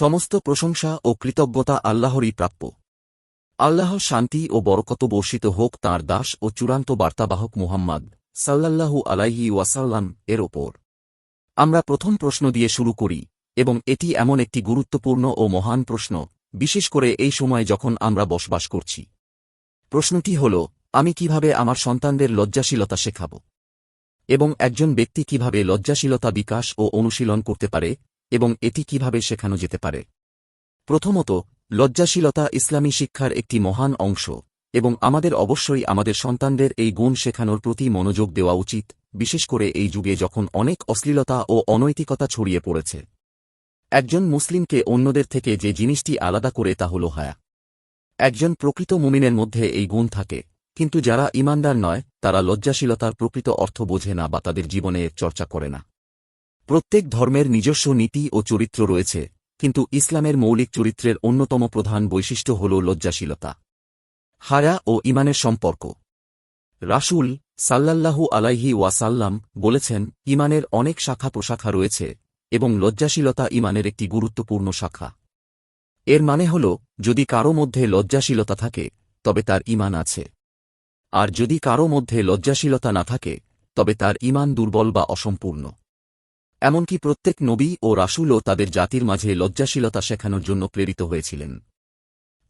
সমস্ত প্রশংসা ও কৃতজ্ঞতা আল্লাহরই প্রাপ্য। আল্লাহ শান্তি ও বরকত বর্ষিত হোক তাঁর দাস ও চূড়ান্ত বার্তাবাহক মুহাম্মদ সাল্লাল্লাহু আলাইহি ওয়াসাল্লাম এর ওপর। আমরা প্রথম প্রশ্ন দিয়ে শুরু করি, এবং এটি এমন একটি গুরুত্বপূর্ণ ও মহান প্রশ্ন, বিশেষ করে এই সময় যখন আমরা বসবাস করছি। প্রশ্নটি হল, আমি কীভাবে আমার সন্তানদের লজ্জাশীলতা শেখাব? এবং একজন ব্যক্তি কীভাবে লজ্জাশীলতা বিকাশ ও অনুশীলন করতে পারে এবং এটি কীভাবে শেখানো যেতে পারে? প্রথমত, লজ্জাশীলতা ইসলামী শিক্ষার একটি মহান অংশ, এবং আমাদের অবশ্যই আমাদের সন্তানদের এই গুণ শেখানোর প্রতি মনোযোগ দেওয়া উচিত, বিশেষ করে এই যুগে যখন অনেক অশ্লীলতা ও অনৈতিকতা ছড়িয়ে পড়েছে। একজন মুসলিমকে অন্যদের থেকে যে জিনিসটি আলাদা করে তা হল হায়া। একজন প্রকৃত মুমিনের মধ্যে এই গুণ থাকে, কিন্তু যারা ইমানদার নয়, তারা লজ্জাশীলতার প্রকৃত অর্থ বোঝে না বা তাদের জীবনে চর্চা করে না। প্রত্যেক ধর্মের নিজস্ব নীতি ও চরিত্র রয়েছে, কিন্তু ইসলামের মৌলিক চরিত্রের অন্যতম প্রধান বৈশিষ্ট্য হল লজ্জাশীলতা। হায়া ও ইমানের সম্পর্ক। রাসূল সাল্লাল্লাহু আলাইহি ওয়াসাল্লাম বলেছেন, ইমানের অনেক শাখা প্রশাখা রয়েছে, এবং লজ্জাশীলতা ইমানের একটি গুরুত্বপূর্ণ শাখা। এর মানে হল, যদি কারও মধ্যে লজ্জাশীলতা থাকে, তবে তার ইমান আছে। আর যদি কারও মধ্যে লজ্জাশীলতা না থাকে, তবে তার ইমান দুর্বল বা অসম্পূর্ণ। এমনকি প্রত্যেক নবী ও রাসুলও তাদের জাতির মাঝে লজ্জাশীলতা শেখানোর জন্য প্রেরিত হয়েছিলেন।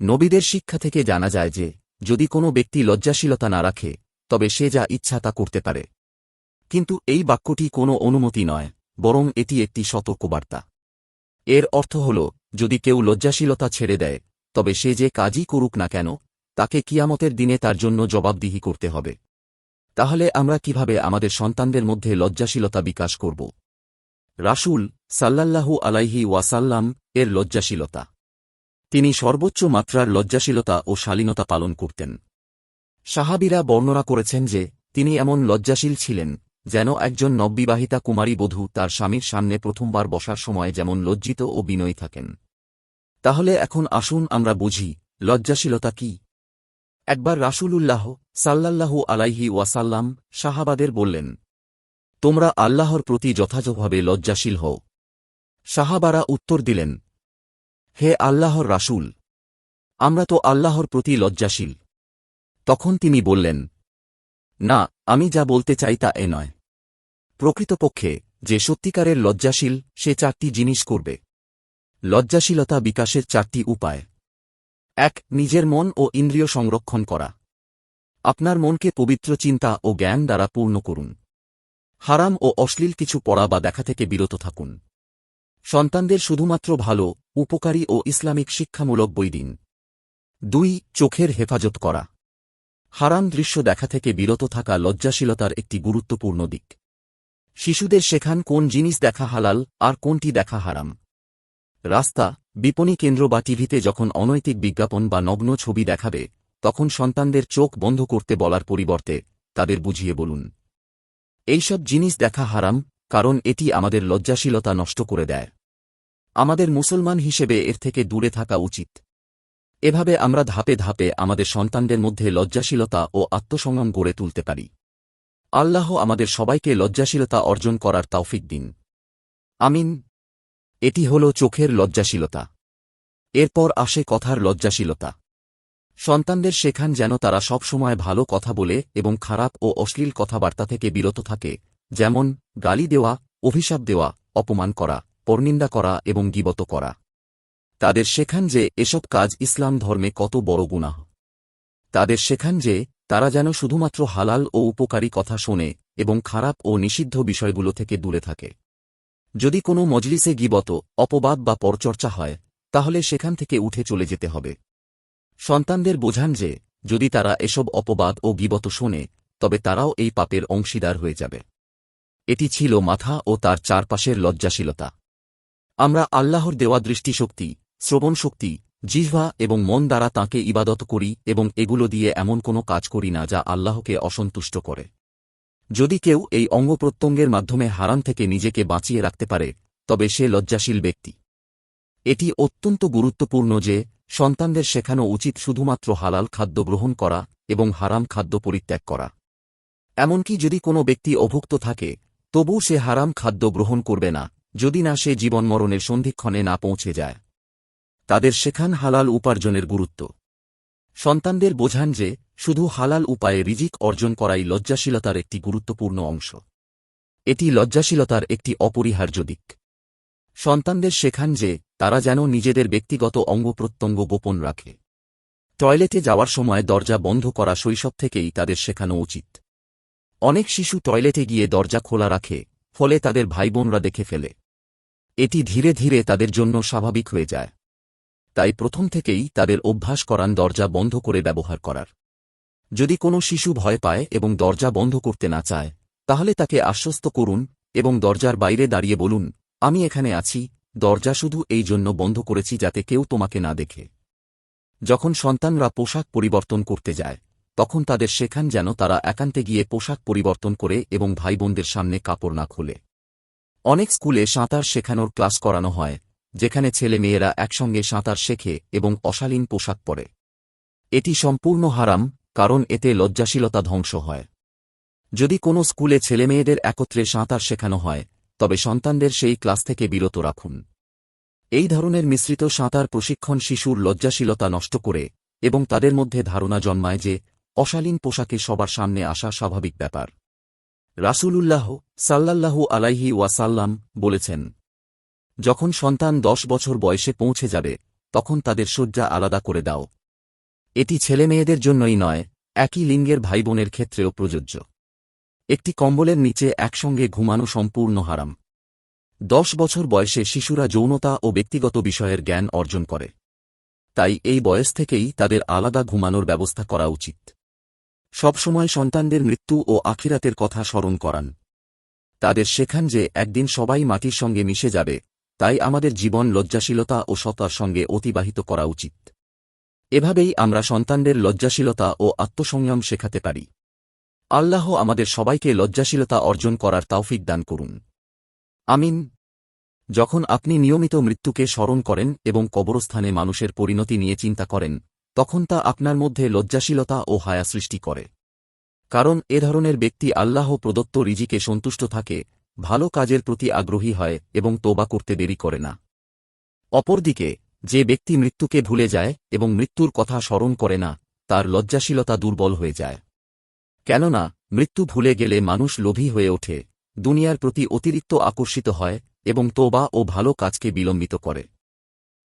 নবীদের শিক্ষা থেকে জানা যায় যে, যদি কোনো ব্যক্তি লজ্জাশীলতা না রাখে, তবে সে যা ইচ্ছা তা করতে পারে। কিন্তু এই বাক্যটি কোনো অনুমতি নয়, বরং এটি একটি সতর্কবার্তা। এর অর্থ হল, যদি কেউ লজ্জাশীলতা ছেড়ে দেয়, তবে সে যে কাজই করুক না কেন, তাকে কিয়ামতের দিনে তার জন্য জবাবদিহি করতে হবে। তাহলে আমরা কীভাবে আমাদের সন্তানদের মধ্যে লজ্জাশীলতা বিকাশ করব? রাসূল সাল্লাল্লাহু আলাইহি ওয়াসাল্লাম এর লজ্জাশীলতা। তিনি সর্বোচ্চ মাত্রার লজ্জাশীলতা ও শালীনতা পালন করতেন। সাহাবিরা বর্ণনা করেছেন যে, তিনি এমন লজ্জাশীল ছিলেন যেন একজন নববিবাহিতা কুমারী বধূ তার স্বামীর সামনে প্রথমবার বসার সময় যেমন লজ্জিত ও বিনয়ী থাকেন। তাহলে এখন আসুন আমরা বুঝি, লজ্জাশীলতা কি? একবার রাসূলুল্লাহ সাল্লাল্লাহু আলাইহি ওয়াসাল্লাম সাহাবাদের বললেন তোমরা আল্লাহর প্রতি যথাযথভাবে লজ্জাশীল হও। সাহাবারা উত্তর দিলেন, হে আল্লাহর রাসূল, আমরা তো আল্লাহর প্রতি লজ্জাশীল। তখন তিনি বললেন, না, আমি যা বলতে চাই তা এ নয়। প্রকৃতপক্ষে যে সত্যিকারের লজ্জাশীল, সে চারটি জিনিস করবে। লজ্জাশীলতা বিকাশের চারটি উপায়। এক, নিজের মন ও ইন্দ্রিয় সংরক্ষণ করা। আপনার মনকে পবিত্র চিন্তা ও জ্ঞান দ্বারা পূর্ণ করুন। হারাম ও অশ্লীল কিছু পড়া বা দেখা থেকে বিরত থাকুন। সন্তানদের শুধুমাত্র ভালো, উপকারী ও ইসলামিক শিক্ষামূলক বই দিন। দুই, চোখের হেফাজত করা। হারাম দৃশ্য দেখা থেকে বিরত থাকা লজ্জাশীলতার একটি গুরুত্বপূর্ণ দিক। শিশুদের শেখান কোন জিনিস দেখা হালাল আর কোনটি দেখা হারাম। রাস্তা, বিপণী কেন্দ্র বা টিভিতে যখন অনৈতিক বিজ্ঞাপন বা নগ্ন ছবি দেখাবে, তখন সন্তানদের চোখ বন্ধ করতে বলার পরিবর্তে তাদের বুঝিয়ে বলুন। এইসব জিনিস দেখা হারাম, কারণ এটি আমাদের লজ্জাশীলতা নষ্ট করে দেয়। আমাদের মুসলমান হিসেবে এর থেকে দূরে থাকা উচিত। এভাবে আমরা ধাপে ধাপে আমাদের সন্তানদের মধ্যে লজ্জাশীলতা ও আত্মসংযম গড়ে তুলতে পারি। আল্লাহ আমাদের সবাইকে লজ্জাশীলতা অর্জন করার তৌফিক দিন। আমিন। এটি হল চোখের লজ্জাশীলতা। এরপর আসে কথার লজ্জাশীলতা। সন্তানদের শেখান যেন তারা সবসময় ভালো কথা বলে এবং খারাপ ও অশ্লীল কথাবার্তা থেকে বিরত থাকে, যেমন গালি দেওয়া, অভিশাপ দেওয়া, অপমান করা, পরনিন্দা করা এবং গিবত করা। তাদের শেখান যে এসব কাজ ইসলাম ধর্মে কত বড় গুনাহ। তাদের শেখান যে তারা যেন শুধুমাত্র হালাল ও উপকারী কথা শোনে এবং খারাপ ও নিষিদ্ধ বিষয়গুলো থেকে দূরে থাকে। যদি কোনো মজলিসে গিবত, অপবাদ বা পরচর্চা হয়, তাহলে সেখান থেকে উঠে চলে যেতে হবে। সন্তানদের বোঝান যে, যদি তারা এসব অপবাদ ও বিবত শোনে, তবে তারাও এই পাপের অংশীদার হয়ে যাবে। এটি ছিল মাথা ও তার চারপাশের লজ্জাশীলতা। আমরা আল্লাহর দেওয়া দৃষ্টিশক্তি শ্রবণ শক্তি জিহ্বা এবং মন দ্বারা তাঁকে ইবাদত করি এবং এগুলো দিয়ে এমন কোনো কাজ করি না যা আল্লাহকে অসন্তুষ্ট করে। যদি কেউ এই অঙ্গপ্রত্যঙ্গের মাধ্যমে হারান থেকে নিজেকে বাঁচিয়ে রাখতে পারে, তবে সে লজ্জাশীল ব্যক্তি। এটি অত্যন্ত গুরুত্বপূর্ণ যে সন্তানদের শেখানো উচিত শুধুমাত্র হালাল খাদ্য গ্রহণ করা এবং হারাম খাদ্য পরিত্যাগ করা। এমনকি যদি কোনো ব্যক্তি অভুক্ত থাকে, তবু সে হারাম খাদ্য গ্রহণ করবে না, যদি না সে জীবনমরণের সন্ধিক্ষণে না পৌঁছে যায়। তাদের শেখান হালাল উপার্জনের গুরুত্ব। সন্তানদের বোঝান যে, শুধু হালাল উপায়ে রিজিক অর্জন করাই লজ্জাশীলতার একটি গুরুত্বপূর্ণ অংশ। এটি লজ্জাশীলতার একটি অপরিহার্য দিক। সন্তানদের শেখান যে, তারা যেন নিজেদের ব্যক্তিগত অঙ্গপ্রত্যঙ্গ গোপন রাখে। টয়লেটে যাওয়ার সময় দরজা বন্ধ করা শৈশব থেকেই তাদের শেখানো উচিত। অনেক শিশু টয়লেটে গিয়ে দরজা খোলা রাখে, ফলে তাদের ভাইবোনরা দেখে ফেলে। এটি ধীরে ধীরে তাদের জন্য স্বাভাবিক হয়ে যায়। তাই প্রথম থেকেই তাদের অভ্যাস করান দরজা বন্ধ করে ব্যবহার করার। যদি কোনো শিশু ভয় পায় এবং দরজা বন্ধ করতে না চায়, তাহলে তাকে আশ্বস্ত করুন এবং দরজার বাইরে দাঁড়িয়ে বলুন আমি এখানে আছি, দরজা শুধু এই জন্য বন্ধ করেছি যাতে কেউ তোমাকে না দেখে। যখন সন্তানরা পোশাক পরিবর্তন করতে যায়, তখন তাদের শেখান যেন তারা একান্তে গিয়ে পোশাক পরিবর্তন করে এবং ভাইবোনদের সামনে কাপড় না খোলে। অনেক স্কুলে সাঁতার শেখানোর ক্লাস করানো হয়, যেখানে ছেলে মেয়েরা একসঙ্গে সাঁতার শেখে এবং অশালীন পোশাক পরে। এটি সম্পূর্ণ হারাম, কারণ এতে লজ্জাশীলতা ধ্বংস হয়। যদি কোনো স্কুলে ছেলেমেয়েদের একত্রে সাঁতার শেখানো হয় তবে সন্তানদের সেই ক্লাস থেকে বিরত রাখুন। এই ধরনের মিশ্রিত সাঁতার প্রশিক্ষণ শিশুর লজ্জাশীলতা নষ্ট করে এবং তাদের মধ্যে ধারণা জন্মায় যে অশালীন পোশাকে সবার সামনে আসা স্বাভাবিক ব্যাপার। রাসূলুল্লাহ সাল্লাল্লাহু আলাইহি ওয়াসাল্লাম বলেছেন, যখন সন্তান দশ বছর বয়সে পৌঁছে যাবে, তখন তাদের শয্যা আলাদা করে দাও। এটি ছেলেমেয়েদের জন্যই নয়, একই লিঙ্গের ভাইবোনের ক্ষেত্রেও প্রযোজ্য। একটি কম্বলের নিচে একসঙ্গে ঘুমানো সম্পূর্ণ হারাম। দশ বছর বয়সে শিশুরা যৌনতা ও ব্যক্তিগত বিষয়ের জ্ঞান অর্জন করে। তাই এই বয়স থেকেই তাদের আলাদা ঘুমানোর ব্যবস্থা করা উচিত। সবসময় সন্তানদের মৃত্যু ও আখিরাতের কথা স্মরণ করান। তাদের শেখান যে একদিন সবাই মাটির সঙ্গে মিশে যাবে, তাই আমাদের জীবন লজ্জাশীলতা ও সতার সঙ্গে অতিবাহিত করা উচিত। এভাবেই আমরা সন্তানদের লজ্জাশীলতা ও আত্মসংযম শেখাতে পারি। আল্লাহ আমাদের সবাইকে লজ্জাশীলতা অর্জন করার তাওফিক দান করুন। আমিন। যখন আপনি নিয়মিত মৃত্যুকে স্মরণ করেন এবং কবরস্থানে মানুষের পরিণতি নিয়ে চিন্তা করেন, তখন তা আপনার মধ্যে লজ্জাশীলতা ও হায়া সৃষ্টি করে। কারণ এ ধরনের ব্যক্তি আল্লাহ প্রদত্ত রিজিকে সন্তুষ্ট থাকে, ভালো কাজের প্রতি আগ্রহী হয় এবং তোবা করতে দেরি করে না। অপরদিকে, যে ব্যক্তি মৃত্যুকে ভুলে যায় এবং মৃত্যুর কথা স্মরণ করে না, তার লজ্জাশীলতা দুর্বল হয়ে যায়। কেননা, মৃত্যু ভুলে গেলে মানুষ লোভী হয়ে ওঠে, দুনিয়ার প্রতি অতিরিক্ত আকর্ষিত হয় এবং তোবা ও ভালো কাজকে বিলম্বিত করে।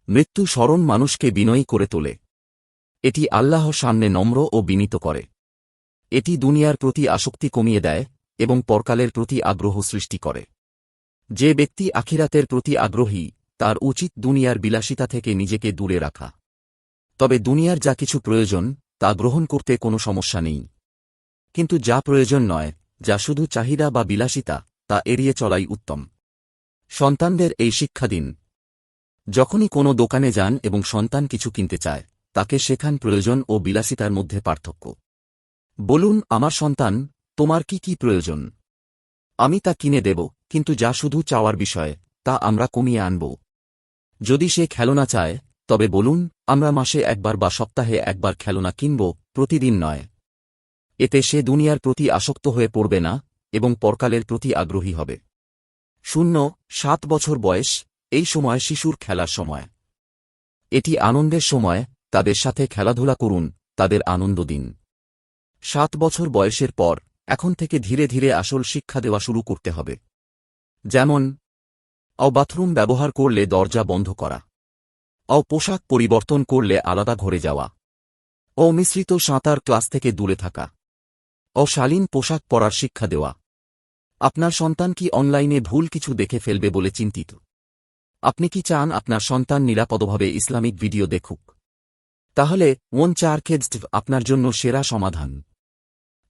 মৃত্যু স্মরণ মানুষকে বিনয়ী করে তোলে। এটি আল্লাহর সামনে নম্র ও বিনীত করে। এটি দুনিয়ার প্রতি আসক্তি কমিয়ে দেয় এবং পরকালের প্রতি আগ্রহ সৃষ্টি করে। যে ব্যক্তি আখিরাতের প্রতি আগ্রহী, তার উচিত দুনিয়ার বিলাসিতা থেকে নিজেকে দূরে রাখা। তবে দুনিয়ার যা কিছু প্রয়োজন, তা গ্রহণ করতে কোনো সমস্যা নেই। কিন্তু যা প্রয়োজন নয়, যা শুধু চাহিদা বা বিলাসিতা, তা এড়িয়ে চলাই উত্তম। সন্তানদের এই শিক্ষা দিন যখনই কোনো দোকানে যান এবং সন্তান কিছু কিনতে চায়, তাকে শেখান প্রয়োজন ও বিলাসিতার মধ্যে পার্থক্য। বলুন, আমার সন্তান, তোমার কি কি প্রয়োজন? আমি তা কিনে দেব, কিন্তু যা শুধু চাওয়ার বিষয়, তা আমরা কমিয়ে আনব। যদি সে খেলনা চায়, তবে বলুন, আমরা মাসে একবার বা সপ্তাহে একবার খেলনা কিনব, প্রতিদিন নয়। এতে সে দুনিয়ার প্রতি আসক্ত হয়ে পড়বে না এবং পরকালের প্রতি আগ্রহী হবে। শূন্য, সাত বছর বয়স, এই সময় শিশুর খেলার সময়। এটি আনন্দের সময়, তাদের সাথে খেলাধুলা করুন, তাদের আনন্দ দিন। সাত বছর বয়সের পর, এখন থেকে ধীরে ধীরে আসল শিক্ষা দেওয়া শুরু করতে হবে। যেমন, অ বাথরুম ব্যবহার করলে দরজা বন্ধ করা। অ পোশাক পরিবর্তন করলে আলাদা ঘরে যাওয়া। অমিশ্রিত সাঁতার ক্লাস থেকে দূরে থাকা। অশালীন পোশাক পরার শিক্ষা দেওয়া। আপনার সন্তান কি অনলাইনে ভুল কিছু দেখে ফেলবে বলে চিন্তিত? আপনি কি চান আপনার সন্তান নিরাপদভাবে ইসলামিক ভিডিও দেখুক? তাহলে ওন চার খেজড আপনার জন্য সেরা সমাধান।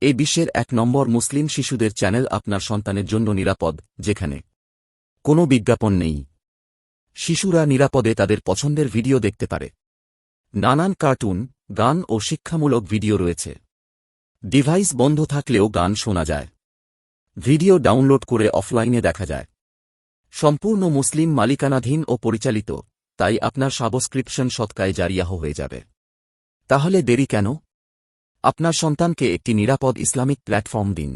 এই বিশ্বের এক নম্বর মুসলিম শিশুদের চ্যানেল আপনার সন্তানের জন্য নিরাপদ, যেখানে কোনো বিজ্ঞাপন নেই। শিশুরা নিরাপদে তাদের পছন্দের ভিডিও দেখতে পারে। নানান কার্টুন, গান ও শিক্ষামূলক ভিডিও রয়েছে। ডিভাইস বন্ধ থাকলেও গান শোনা যায়। ভিডিও ডাউনলোড করে অফলাইনে দেখা যায়। সম্পূর্ণ মুসলিম মালিকানাধীন ও পরিচালিত, তাই আপনার সাবস্ক্রিপশন সৎকায় জারিয়াহ হয়ে যাবে। তাহলে দেরি কেন? আপনার সন্তানকে একটি নিরাপদ ইসলামিক প্ল্যাটফর্ম দিন।